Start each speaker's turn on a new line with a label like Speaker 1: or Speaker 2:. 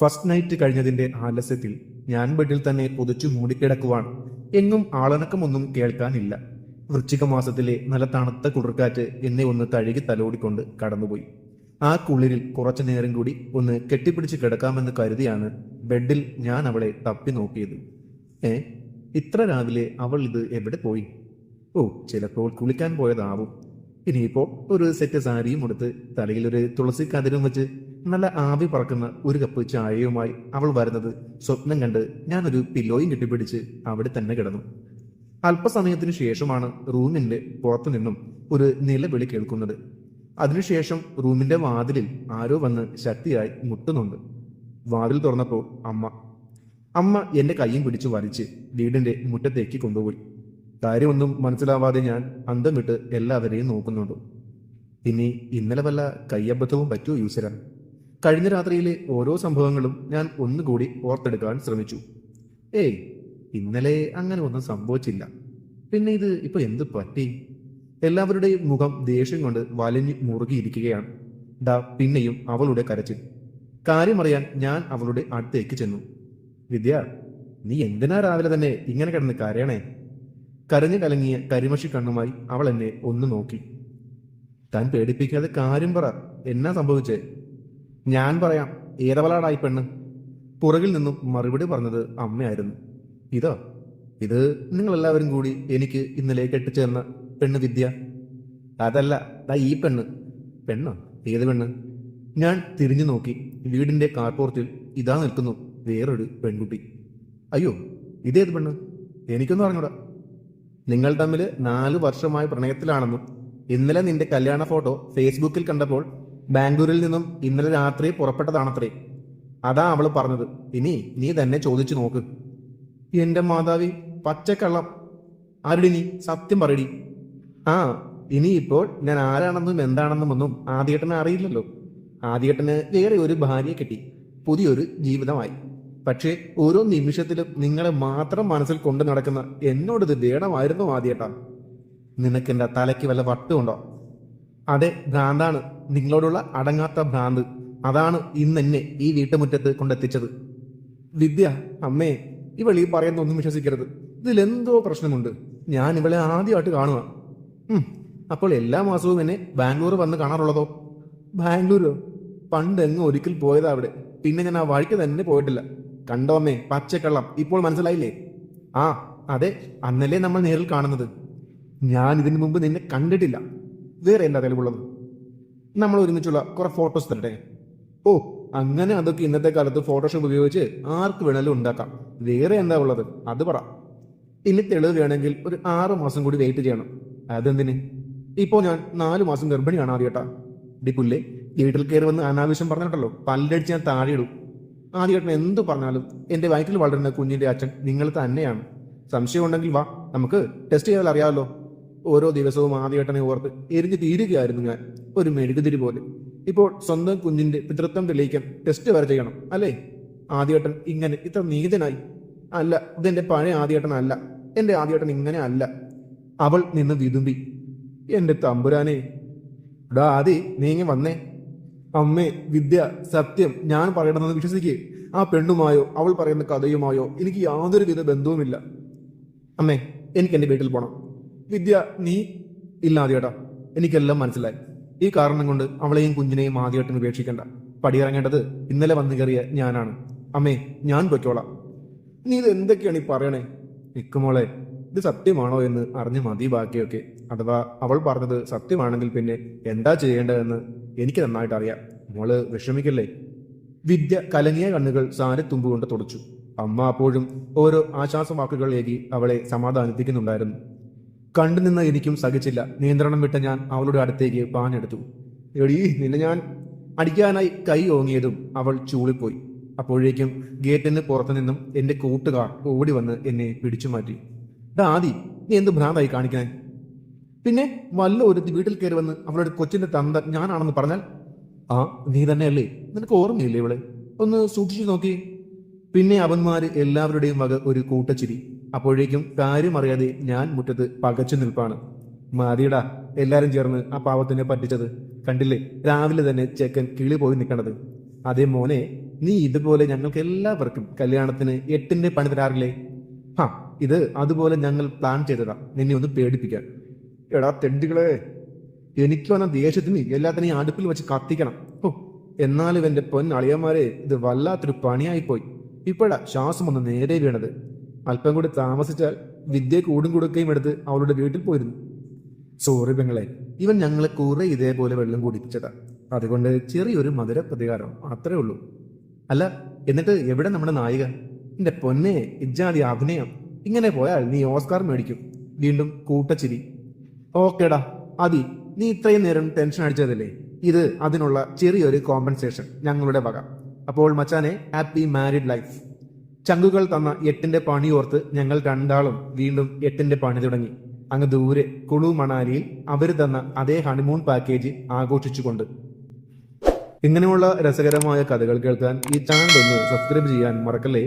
Speaker 1: First night കഴിഞ്ഞതിന്റെ ആലസ്യത്തിൽ ഞാൻ ബെഡിൽ തന്നെ പൊതിച്ചു മൂടിക്കിടക്കുവാണ് എങ്ങും ആളനക്കമൊന്നും കേൾക്കാനില്ല. വൃശ്ചിക മാസത്തിലെ നല്ല തണുത്ത കുളിർക്കാറ്റ് എന്നെ ഒന്ന് തഴുകി തലോടിക്കൊണ്ട് കടന്നുപോയി. ആ കുളിരിൽ കുറച്ചു നേരം കൂടി ഒന്ന് കെട്ടിപ്പിടിച്ച് കിടക്കാമെന്ന് കരുതിയാണ് ബെഡിൽ ഞാൻ അവളെ തപ്പി നോക്കിയത്. ഏ ഇത്ര രാവിലെ അവൾ ഇത് എവിടെ പോയി? ഓ ചിലപ്പോൾ കുളിക്കാൻ പോയതാവും. ഇനിയിപ്പോ ഒരു സെറ്റ് സാരിയും എടുത്ത് തലയിൽ ഒരു തുളസി കതിരും വെച്ച് നല്ല ആവി പറക്കുന്ന ഒരു കപ്പ് ചായയുമായി അവൾ വരുന്നത് സ്വപ്നം കണ്ട് ഞാനൊരു പില്ലോയും കെട്ടിപ്പിടിച്ച് അവിടെ തന്നെ കിടന്നു. അല്പസമയത്തിനു ശേഷമാണ് റൂമിന്റെ പുറത്തു നിന്നും ഒരു നിലവിളി കേൾക്കുന്നത്. അതിനുശേഷം റൂമിന്റെ വാതിലിൽ ആരോ വന്ന് ശക്തിയായി മുട്ടുന്നുണ്ട്. വാതിൽ തുറന്നപ്പോൾ അമ്മ. അമ്മ എന്റെ കൈയും പിടിച്ചു വലിച്ച് വീടിന്റെ മുറ്റത്തേക്ക് കൊണ്ടുപോയി. കാര്യമൊന്നും മനസ്സിലാവാതെ ഞാൻ അന്തം വിട്ട് എല്ലാവരെയും നോക്കുന്നുണ്ട്. ഇനി ഇന്നലെ വല്ല കയ്യബദ്ധവും പറ്റുമോ യൂസരാൻ കഴിഞ്ഞ രാത്രിയിലെ ഓരോ സംഭവങ്ങളും ഞാൻ ഒന്നുകൂടി ഓർത്തെടുക്കാൻ ശ്രമിച്ചു. ഏയ് ഇന്നലെ അങ്ങനെ ഒന്നും സംഭവിച്ചില്ല. പിന്നെ ഇത് ഇപ്പൊ എന്ത് പറ്റി? എല്ലാവരുടെയും മുഖം ദേഷ്യം കൊണ്ട് വലഞ്ഞു മുറുകിയിരിക്കുകയാണ്. ഡാ പിന്നെയും അവളുടെ കരച്ചിൽ. കാര്യമറിയാൻ ഞാൻ അവളുടെ അടുത്തേക്ക് ചെന്നു. വിദ്യ നീ എന്തിനാ രാവിലെ തന്നെ ഇങ്ങനെ കിടന്ന് കരയണേ? കരഞ്ഞു കലങ്ങിയ കരിമഷി കണ്ണുമായി അവൾ എന്നെ ഒന്ന് നോക്കി. താൻ പേടിപ്പിക്കാതെ കാര്യം പറ. എന്നാ സംഭവിച്ചേ? ഞാൻ പറയാം ഏതവളാടായി പെണ്ണ്? പുറകിൽ നിന്നും മറുപടി പറഞ്ഞത് അമ്മയായിരുന്നു. ഇതോ ഇത് നിങ്ങളെല്ലാവരും കൂടി എനിക്ക് ഇന്നലെ കെട്ടിച്ചേർന്ന പെണ്ണ് വിദ്യ. അതല്ല ദാ ഈ പെണ്ണ്. പെണ്ണോ? ഏത് പെണ്ണ്? ഞാൻ തിരിഞ്ഞു നോക്കി. വീടിന്റെ കാർപോർട്ടിൽ ഇതാ നിൽക്കുന്നു വേറൊരു പെൺകുട്ടി. അയ്യോ ഇതേത് പെണ്ണ്? എനിക്കൊന്നും അറിഞ്ഞൂടാ. നിങ്ങൾ തമ്മിൽ നാല് വർഷമായി പ്രണയത്തിലാണെന്നും ഇന്നലെ നിന്റെ കല്യാണ ഫോട്ടോ ഫേസ്ബുക്കിൽ കണ്ടപ്പോൾ ബാംഗ്ലൂരിൽ നിന്നും ഇന്നലെ രാത്രി പുറപ്പെട്ടതാണത്രേ. അതാ അവൾ പറഞ്ഞത്. ഇനി നീ തന്നെ ചോദിച്ചു നോക്ക്. എന്റെ മാതാവി പച്ചക്കള്ളം. ആരുടെ നീ? സത്യം പറയടി. ആ ഇനിയിപ്പോൾ ഞാൻ ആരാണെന്നും എന്താണെന്നും ഒന്നും ആദ്യേട്ടന് അറിയില്ലല്ലോ. ആദ്യേട്ടന് വേറെ ഒരു ഭാര്യയെ കിട്ടി. പുതിയൊരു ജീവിതമായി. പക്ഷേ ഓരോ നിമിഷത്തിലും നിങ്ങളെ മാത്രം മനസ്സിൽ കൊണ്ടു നടക്കുന്ന എന്നോട് ഇത് വേണമായിരുന്നു ആദ്യേട്ടാ. നിനക്കെന്റെ തലയ്ക്ക് വല്ല വട്ടുണ്ടോ? അതെ ഭ്രാന്താണ്. നിങ്ങളോടുള്ള അടങ്ങാത്ത ഭ്രാന്ത്. അതാണ് ഇന്ന് എന്നെ ഈ വീട്ടുമുറ്റത്ത് കൊണ്ടെത്തിച്ചത്. വിദ്യ അമ്മേ ഇവൾ ഈ പറയുന്ന ഒന്നും വിശ്വസിക്കരുത്. ഇതിലെന്തോ പ്രശ്നമുണ്ട്. ഞാൻ ഇവളെ ആദ്യമായിട്ട് കാണുക. അപ്പോൾ എല്ലാ മാസവും എന്നെ ബാംഗ്ലൂർ വന്ന് കാണാറുള്ളതോ? ബാംഗ്ലൂരോ? പണ്ട് എങ്ങ് ഒരിക്കൽ പോയതാ അവിടെ. പിന്നെ ഞാൻ ആ വഴിക്ക് തന്നെ പോയിട്ടില്ല. കണ്ടോ അമ്മേ പച്ചക്കള്ളം. ഇപ്പോൾ മനസ്സിലായില്ലേ? ആ അതെ അന്നല്ലേ നമ്മൾ നേരിൽ കാണുന്നത്. ഞാൻ ഇതിനു മുമ്പ് നിന്നെ കണ്ടിട്ടില്ല. വേറെ എന്താ തെളിവുള്ളത്? നമ്മൾ ഒരുമിച്ചുള്ള കുറെ ഫോട്ടോസ് തരട്ടെ. ഓ അങ്ങനെ അതൊക്കെ ഇന്നത്തെ കാലത്ത് ഫോട്ടോഷോപ്പ് ഉപയോഗിച്ച് ആർക്ക് വേണേലും ഉണ്ടാക്കാം. വേറെ എന്താ ഉള്ളത്? അത് പറ. ഇനി തെളിവ് വേണമെങ്കിൽ ഒരു ആറ് മാസം കൂടി വെയിറ്റ് ചെയ്യണം. അതെന്തിന്? ഇപ്പോൾ ഞാൻ നാലു മാസം ഗർഭിണിയാണ് ആദ്യട്ടാ ഡി പുല്ലേ വീട്ടിൽ കയറി വന്ന് അനാവശ്യം പറഞ്ഞിട്ടല്ലോ പല്ലടിച്ച് ഞാൻ താഴെയിടും ആദ്യഘട്ടം എന്ത് പറഞ്ഞാലും എന്റെ വയറ്റിൽ വളരുന്ന കുഞ്ഞിന്റെ അച്ഛൻ നിങ്ങൾ തന്നെയാണ്. സംശയം ഉണ്ടെങ്കിൽ വാ നമുക്ക് ടെസ്റ്റ് ചെയ്താൽ അറിയാമല്ലോ. ഓരോ ദിവസവും ആദ്യേട്ടനെ ഓർത്ത് എരിഞ്ഞു തീരുകയായിരുന്നു ഞാൻ. ഒരു മെഴുകുതിരി പോലെ. ഇപ്പോൾ സ്വന്തം കുഞ്ഞിന്റെ പിതൃത്വം തെളിയിക്കാൻ ടെസ്റ്റ് വരെ ചെയ്യണം അല്ലേ? ആദ്യേട്ടൻ ഇങ്ങനെ ഇത്ര നീതനായി. അല്ല ഇതെന്റെ പഴയ ആദ്യഘട്ടൻ അല്ല. എന്റെ ആദ്യേട്ടൻ ഇങ്ങനെ അല്ല. അവൾ നിന്ന് വിതുമ്പി എന്റെ തമ്പുരാനെ ഡാ ആദി നീങ്ങി വന്നേ. അമ്മേ വിദ്യ സത്യം ഞാൻ പറയണമെന്ന് വിശ്വസിക്കേ. ആ പെണ്ണുമായോ അവൾ പറയുന്ന കഥയുമായോ എനിക്ക് യാതൊരുവിധ ബന്ധവുമില്ല. അമ്മേ എനിക്ക് എന്റെ വീട്ടിൽ പോണം. വിദ്യ നീ ഇല്ല ആദ്യേട്ടാ എനിക്കെല്ലാം മനസ്സിലായി. ഈ കാരണം കൊണ്ട് അവളെയും കുഞ്ഞിനെയും ആദ്യമായിട്ടും ഉപേക്ഷിക്കണ്ട. പടിയിറങ്ങേണ്ടത് ഇന്നലെ വന്നു കയറിയ ഞാനാണ്. അമ്മേ ഞാൻ പൊയ്ക്കോളാം. നീ ഇത് എന്തൊക്കെയാണ് ഈ പറയണേ? നിക്കുമോളെ ഇത് സത്യമാണോ എന്ന് അറിഞ്ഞു മതി ബാക്കിയൊക്കെ. അഥവാ അവൾ പറഞ്ഞത് സത്യമാണെങ്കിൽ പിന്നെ എന്താ ചെയ്യേണ്ടതെന്ന് എനിക്ക് നന്നായിട്ട് അറിയാം മോൾ വിഷമിക്കല്ലേ? വിദ്യ കലങ്ങിയ കണ്ണുകൾ സാരത്തുമ്പ് കൊണ്ട് തുടച്ചു. അമ്മ അപ്പോഴും ഓരോ ആശ്വാസവാക്കുകൾ ഏകി അവളെ സമാധാനിപ്പിക്കുന്നുണ്ടായിരുന്നു. കണ്ടുനിന്ന എനിക്കും സഹിച്ചില്ല. നിയന്ത്രണം വിട്ട ഞാൻ അവളുടെ അടുത്തേക്ക് പാഞ്ഞെടുത്തു. എടീ നിന്നെ ഞാൻ അടിക്കാനായി കൈ ഓങ്ങിയതും അവൾ ചൂളിപ്പോയി. അപ്പോഴേക്കും ഗേറ്റിന് പുറത്തു നിന്നും എന്റെ കൂട്ടുകാർ ഓടി വന്ന് എന്നെ പിടിച്ചു മാറ്റി. ആദി നീ എന്ത് ഭ്രാന്തായി കാണിക്കാൻ പിന്നെ വല്ല ഒരു വീട്ടിൽ കയറി വന്ന് അവളുടെ കൊച്ചിന്റെ തന്ത ഞാനാണെന്ന് പറഞ്ഞാൽ? ആ നീ തന്നെയല്ലേ? നിനക്ക് ഓർമ്മയില്ലേ ഇവളെ? ഒന്ന് സൂക്ഷിച്ചു നോക്കി. പിന്നെ അവന്മാര് എല്ലാവരുടെയും വക ഒരു കൂട്ടച്ചിരി. അപ്പോഴേക്കും കാര്യം അറിയാതെ ഞാൻ മുറ്റത്ത് പകച്ചു നിൽപ്പാണ്. മാതിയടാ എല്ലാരും ചേർന്ന് ആ പാവത്തിനെ പറ്റിച്ചത് കണ്ടില്ലേ? രാവിലെ തന്നെ ചെക്കൻ കിളി പോയി നിൽക്കണത്. അതേ മോനെ നീ ഇതുപോലെ ഞങ്ങൾക്ക് എല്ലാവർക്കും കല്യാണത്തിന് എട്ടിന്റെ പണി തരാറില്ലേ? ഹാ ഇത് അതുപോലെ ഞങ്ങൾ പ്ലാൻ ചെയ്തതാ. നിന്നെ ഒന്ന് പേടിപ്പിക്കാൻ എടാ തെണ്ടികളെ എനിക്ക് വന്ന ദേഷ്യത്തിന് എല്ലാത്തിനെയും അടുപ്പിൽ വെച്ച് കത്തിക്കണം. ഓ എന്നാലും എന്റെ പൊന്നളിയന്മാരെ ഇത് വല്ലാത്തൊരു പണിയായിപ്പോയി. ഇപ്പോഴാ ശ്വാസം ഒന്ന് നേരെ വീണത്. അല്പം കൂടി താമസിച്ചാൽ വിദ്യ കൂടും കൊടുക്കുകയും എടുത്ത് അവളുടെ വീട്ടിൽ പോയിരുന്നു. സോറി പെങ്ങളെ ഇവൻ ഞങ്ങളെ കുറെ ഇതേപോലെ വെള്ളം കുടിപ്പിച്ചതാ. അതുകൊണ്ട് ചെറിയൊരു മധുര പ്രതികാരം അത്രേ ഉള്ളൂ. അല്ല എന്നിട്ട് എവിടെ നമ്മുടെ നായിക? എന്റെ പൊന്നെ ഇജ്ജാതി അഭിനയം. ഇങ്ങനെ പോയാൽ നീ ഓസ്കാർ മേടിക്കും. വീണ്ടും കൂട്ടച്ചിരി. ഓക്കേടാ അതി നീ ഇത്രയും നേരം ടെൻഷൻ അടിച്ചതല്ലേ? ഇത് അതിനുള്ള ചെറിയൊരു കോമ്പൻസേഷൻ ഞങ്ങളുടെ വക. അപ്പോൾ മച്ചാനെ ഹാപ്പി മാരിഡ് ലൈഫ്. ചങ്കുകൾ തന്ന എട്ടിന്റെ പണി ഓർത്ത് ഞങ്ങൾ രണ്ടാളും വീണ്ടും എട്ടിന്റെ പണി തുടങ്ങി. അങ്ങ് ദൂരെ കുളു മണാലിയിൽ അവർ തന്ന അതേ ഹണിമൂൺ പാക്കേജ് ആഘോഷിച്ചുകൊണ്ട്. ഇങ്ങനെയുള്ള രസകരമായ കഥകൾ കേൾക്കാൻ ഈ ചാനൽ ഒന്ന് സബ്സ്ക്രൈബ് ചെയ്യാൻ മറക്കല്ലേ?